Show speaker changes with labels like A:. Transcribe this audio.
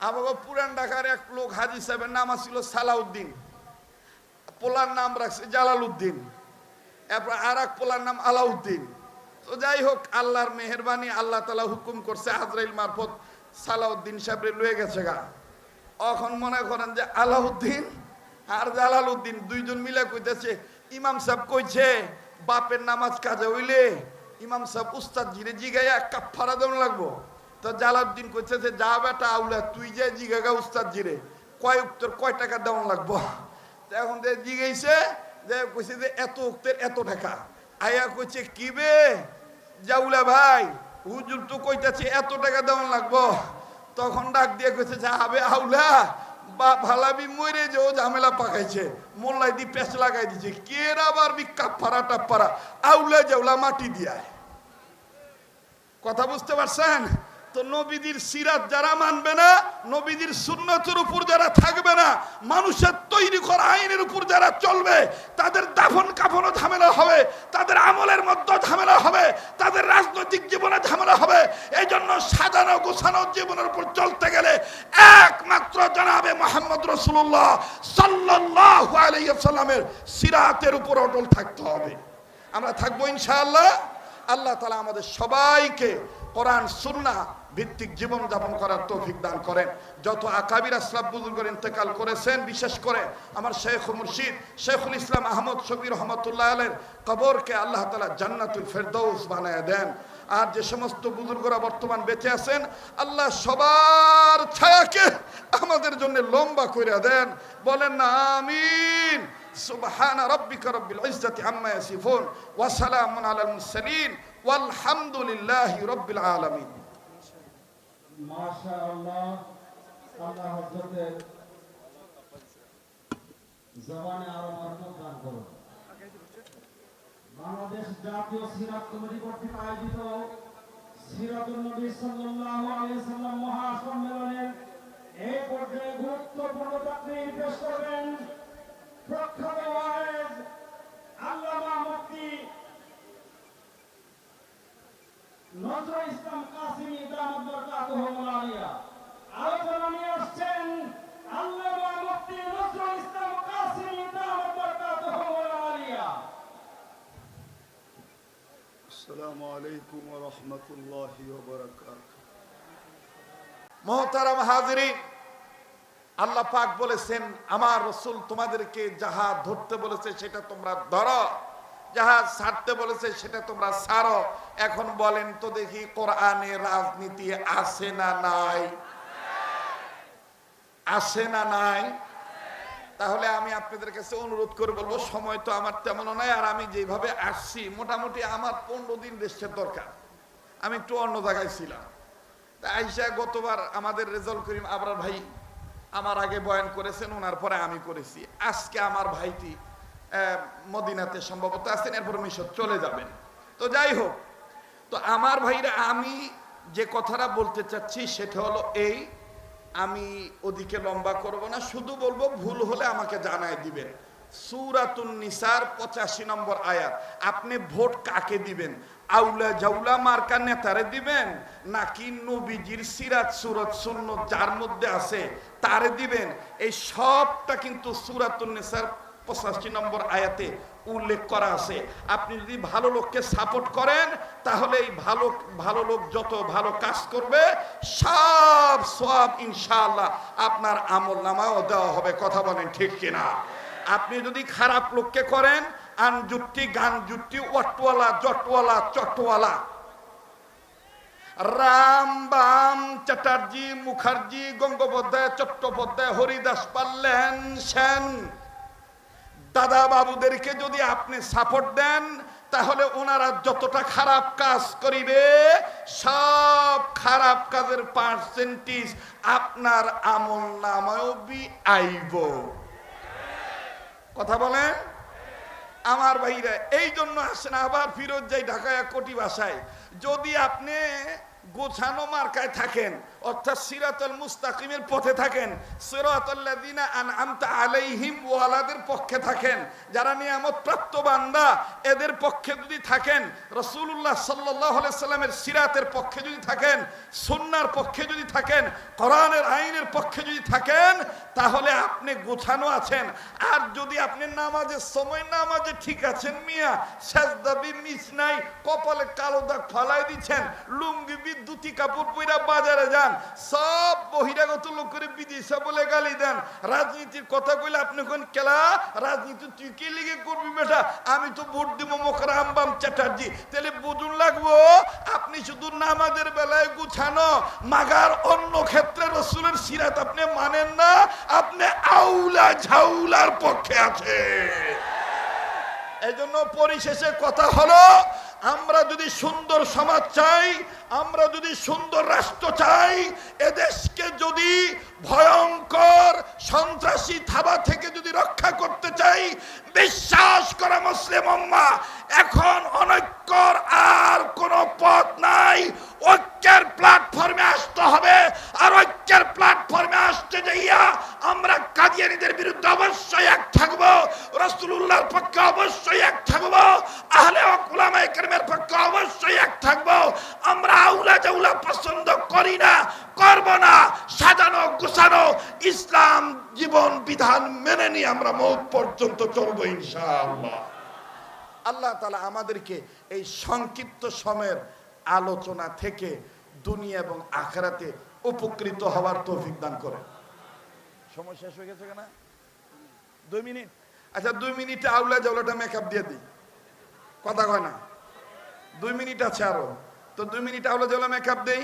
A: আমাকে পুরান ঢাকার এক লোক হাজি সাহেবের নাম ছিল সালাউদ্দিন। পোলার নাম রাখছে জালালউদ্দিন। এরপর আর এক পোলার নাম আলাউদ্দিন। তো যাই হোক, আল্লাহর মেহরবানি, আল্লাহ তালা হুকুম করছে আজরাইল মারফত সালাউদ্দিন সাহেবরে লয়ে গেছে গা। এখন মনে করেন যে আলাউদ্দিন আর জালালউদ্দিন দুইজন মিলে কইতেছে, ইমাম সাহেব কইছে, বাপের নামাজ কাজে হইলে ইমাম সাহেব উস্তাদ জিরে জিগাইয়া কাফারা দেওয়া লাগবো। তো জালাউদ্দিন কইছে যে, যা বেটা আউলা, তুই যে জিগাগা উস্তাদ জিরে কয় উত্তর কয় টাকা দেওয়া লাগবো? এখন যে জিগাইছে, যে কইছে যে, এত উক্তের এত টাকা। আয়া কইছে, কি বে? জাউলা ভাই, হুজুর তো কইতাছে এত টাকা দেওয়া লাগবো। তখন ডাক দিয়ে কইছে যে, আবে আউলা বা ভালাবি মরে যে ও ঝামেলা পাকাইছে, মোল্লাই দি পেঁচ লাগাই দিছে কে আবার বি কাপ্পারা টাপ্পারা আউলা জাউলা মাটি দিয়ায়। কথা বুঝতে পারছেন? তো নবীদের সিরাত যারা মানবে না, নবীদের সুন্নতের উপর যারা থাকবে না, মানুষের তৈরি করা আইনের উপর যারা চলবে, তাদের দাফন কাফনও ঝামেলা হবে, তাদের আমলের মধ্যে ঝামেলা হবে, তাদের রাজনৈতিক জীবনে ঝামেলা হবে। এই জন্য সাজানো গোছানো জীবনের উপর চলতে গেলে একমাত্র জানাবে মোহাম্মদ রসুল্লাহ সাল্লাহ আলাইসাল্লামের সিরাতের উপর অটল থাকতে হবে। আমরা থাকব ইনশাআল্লাহ। আল্লাহ তালা আমাদের সবাইকে কোরআন সুন্না ভিত্তিক জীবন যাপন করার তৌফিক দান করেন। যত আকাবির আসলাব বুজুর্গের ইন্তেকাল করেছেন, বিশেষ করে আমার শেখ মুর্শিদ, শেখুল ইসলাম আহমদ শবির রহমতুল্লাহ আলের কবরকে আল্লাহ তালা জান্নাতুল ফেরদৌস বানায় দেন। আর যে সমস্ত বুজুর্গরা বর্তমান বেঁচে আছেন, আল্লাহ সবার ছায়াকে আমাদের জন্য লম্বা করে দেন। বলেন না, আমিন। سبحان ربك رب العزة عما ইয়াসিফুন وسلام على আলাল والحمد ওয়াল رب العالمين
B: বাংলাদেশ জাতীয় সিরাত আয়োজিত সিরাতুন নবী সাল্লাল্লাহু আলাইহি সাল্লাম মহাসম্মেলনের এই পর্যায়ে গুরুত্বপূর্ণ তাকরীর পেশ করবেন
A: মহতারাম হাজরি আল্লাহ পাক বলেছেন, আমার রসুল তোমাদেরকে যাহা ধরতে বলেছে, সেটা তোমরা ধরো। যাহা ছাড়তে বলেছে, সেটা তোমরা সারো এখন বলেন তো দেখি, কোরআনে রাজনীতি আসে না নাই? আসে না নাই? তাহলে আমি আপনাদের কাছে অনুরোধ করে বলব, সময় তো আমার তেমন নাই, আর আমি যেভাবে আসছি, মোটামুটি আমার পনেরো দিন রেস্টের দরকার। আমি একটু অন্য জায়গায় ছিলাম। তা আইসা গতবার আমাদের রেজাল্ট করিম আবরার ভাই আমার আগে বয়ান করেছেন, ওনার পরে আমি করেছি। আজকে আমার ভাইটি মদিনাতে সম্ভবত আছেন, এরপর মিশর চলে যাবেন। তো যাই হোক, তো আমার ভাইরা আমি যে কথাটা বলতে চাচ্ছি, সেটা হলো এই আমি ওদিকে লম্বা করব না, শুধু বলব ভুল হলে আমাকে জানায় দিবেন। সুরাতুন নিসার, পঁচাশি নম্বর আয়াত। আপনি ভোট কাকে দিবেন? আউলা জাউলা মার্কা নেতারে দিবেন? নাকি নবীজির সিরাত সুরত শূন্য যার মধ্যে আছে তারে দিবেন? এই সবটা কিন্তু সুরাতুন নিসার পঁচাশি নম্বর আয়াতে উল্লেখ করা আছে, আপনি যদি ভালো লোককে সাপোর্ট করেন, তাহলে এই ভালো ভালো লোক যত ভালো কাজ করবে, সব সব ইনশাআল্লাহ আপনার আমল নামাও দেওয়া হবে, কথা বলেন ঠিক কিনা? আপনি যদি খারাপ লোককে করেন আন যুক্তি গান যুক্তি অটওয়ালা জটওয়ালা, চটওয়ালা, রাম বাম চ্যাটার্জি, মুখার্জি, গঙ্গোপাধ্যায়, চট্টোপাধ্যায়, হরিদাস পাল্লেন সেন। দাদা বাবুদেরকে যদি আপনি সাপোর্ট দেন, তাহলে ওনারা যতটা খারাপ কাজ করিবে, সব খারাপ কাজের পার্সেন্টেজ আপনার আমল নামায়ও বি আইব কথা বলেন আমার ভাইরা এই জন্য আসেন আবার ফিরত যাই ঢাকায় কোটি বাসায়। যদি আপনি গোছানো মার্কায় থাকেন, অর্থাৎ সিরাতুল মুস্তাকিমের পথে থাকেন সিরাতাল্লাযিনা আনআমতা আলাইহিম ওয়ালাদের পক্ষে থাকেন, যারা নিয়ামত প্রাপ্ত বান্দা, এদের পক্ষে যদি থাকেন, রাসূলুল্লাহ সাল্লাল্লাহু আলাইহি সাল্লামের সিরাতের পক্ষে যদি থাকেন সুন্নাহর পক্ষে যদি থাকেন, কোরআনের আইনের পক্ষে যদি থাকেন, তাহলে আপনি গোছানো আছেন। আর যদি আপনি নামাজের সময় নামাজে ঠিক আছেন মিয়া সাজদাবি মিস নাই, কপালে কালো দাগ ফালাই দিচ্ছেন, লুঙ্গি বিদ্যুতি কাপড় পইরা বাজারে যান, সব বহিরাগত লোকের বিদেশে বলে গালি দেন। রাজনীতির কথা কইলে আপনি কোন রাজনীতি তুই কি লিগে করবি বেটা? আমি তো ভোট দিব চ্যাটার্জি। তাহলে বুঝুন লাগবো, আপনি শুধু নামাজের বেলায় গুছানো, মাগার অন্য ক্ষেত্রে রসুলের সিরাত আপনি মানেন না, আপনি আউলা ঝাউলার পক্ষে আছে এই জন্য পরিশেষে কথা হলো আমরা যদি সুন্দর সমাজ চাই, আমরা যদি সুন্দর রাষ্ট্র চাই, এদেশকে যদি ভয়ঙ্কর সন্ত্রাসী থাবা থেকে যদি রক্ষা করতে চাই, বিশ্বাস করা মুসলিম এখন অনৈক্যর আর কোনো পথ নাই ঐক্যের প্ল্যাটফর্মে আসতে হবে আর ঐক্যের প্ল্যাটফর্মে আসতে যাইয়া আমরা কাদিয়ানিদের বিরুদ্ধে অবশ্যই এক থাকব রসুল্লাহর পক্ষে অবশ্যই এক থাকব। আহলে কেরামের পক্ষে অবশ্যই এক থাকব। আমরা আউলা জাউলা পছন্দ করি না, করব না। সাজানো, গুছানো ইসলাম জীবন বিধান মেনে নিয়ে আমরা পর্যন্ত চলবো ইনশাআল্লাহ। আল্লাহ তালা আমাদেরকে এই সংক্ষিপ্ত সময়ের আলোচনা থেকে দুনিয়া এবং আখরাতে উপকৃত হওয়ার তৌফিক দান করে সময় শেষ হয়ে গেছে কেনা? দুই মিনিট। আচ্ছা দুই মিনিটে আউলা জাউলাটা মেকআপ দিয়ে দিই। কথা কয় না। দুই মিনিট আছে আরও। তো দুই মিনিট আউলা জাউলা মেকআপ দেই।